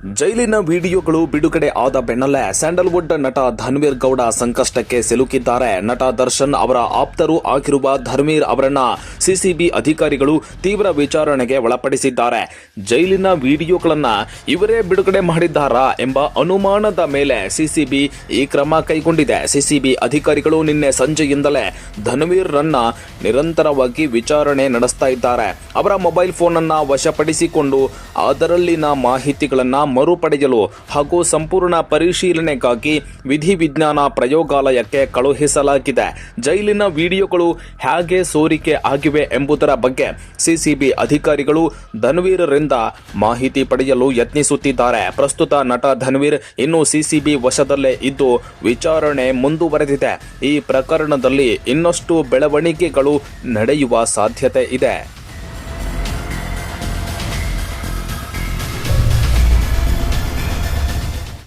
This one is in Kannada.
ಜೈಲಿನ ವಿಡಿಯೋಗಳು ಬಿಡುಗಡೆ ಆದ ಬೆನ್ನಲ್ಲೇ ಸ್ಯಾಂಡಲ್ವುಡ್ ನಟ ಧನ್ವೀರ್ ಗೌಡ ಸಂಕಷ್ಟಕ್ಕೆ ಸಿಲುಕಿದ್ದಾರೆ. ನಟ ದರ್ಶನ್ ಅವರ ಆಪ್ತರು ಆಗಿರುವ ಧರ್ಮೀರ್ ಅವರನ್ನ ಸಿಸಿಬಿ ಅಧಿಕಾರಿಗಳು ತೀವ್ರ ವಿಚಾರಣೆಗೆ ಒಳಪಡಿಸಿದ್ದಾರೆ. ಜೈಲಿನ ವಿಡಿಯೋಗಳನ್ನ ಇವರೇ ಬಿಡುಗಡೆ ಮಾಡಿದ್ದಾರಾ ಎಂಬ ಅನುಮಾನದ ಮೇಲೆ ಸಿಸಿಬಿ ಈ ಕ್ರಮ ಕೈಗೊಂಡಿದೆ. ಸಿಸಿಬಿ ಅಧಿಕಾರಿಗಳು ನಿನ್ನೆ ಸಂಜೆಯಿಂದಲೇ ಧನ್ವೀರ್ ರನ್ನ ನಿರಂತರವಾಗಿ ವಿಚಾರಣೆ ನಡೆಸ್ತಾ ಇದ್ದಾರೆ. ಅವರ ಮೊಬೈಲ್ ಫೋನ್ ಅನ್ನ ವಶಪಡಿಸಿಕೊಂಡು ಅದರಲ್ಲಿನ ಮಾಹಿತಿಗಳನ್ನ ಮರುಪಡೆಯಲು ಹಾಗೂ ಸಂಪೂರ್ಣ ಪರಿಶೀಲನೆಗಾಗಿ ವಿಧಿವಿಜ್ಞಾನ ಪ್ರಯೋಗಾಲಯಕ್ಕೆ ಕಳುಹಿಸಲಾಗಿದೆ. ಜೈಲಿನ ವಿಡಿಯೋಗಳು ಹೇಗೆ ಸೋರಿಕೆ ಆಗಿವೆ ಎಂಬುದರ ಬಗ್ಗೆ ಸಿಸಿಬಿ ಅಧಿಕಾರಿಗಳು ಧನ್ವೀರ್ರಿಂದ ಮಾಹಿತಿ ಪಡೆಯಲು ಯತ್ನಿಸುತ್ತಿದ್ದಾರೆ. ಪ್ರಸ್ತುತ ನಟ ಧನ್ವೀರ್ ಇನ್ನೂ ಸಿಸಿಬಿ ವಶದಲ್ಲೇ ಇದ್ದು ವಿಚಾರಣೆ ಮುಂದುವರೆದಿದೆ. ಈ ಪ್ರಕರಣದಲ್ಲಿ ಇನ್ನಷ್ಟು ಬೆಳವಣಿಗೆಗಳು ನಡೆಯುವ ಸಾಧ್ಯತೆ ಇದೆ.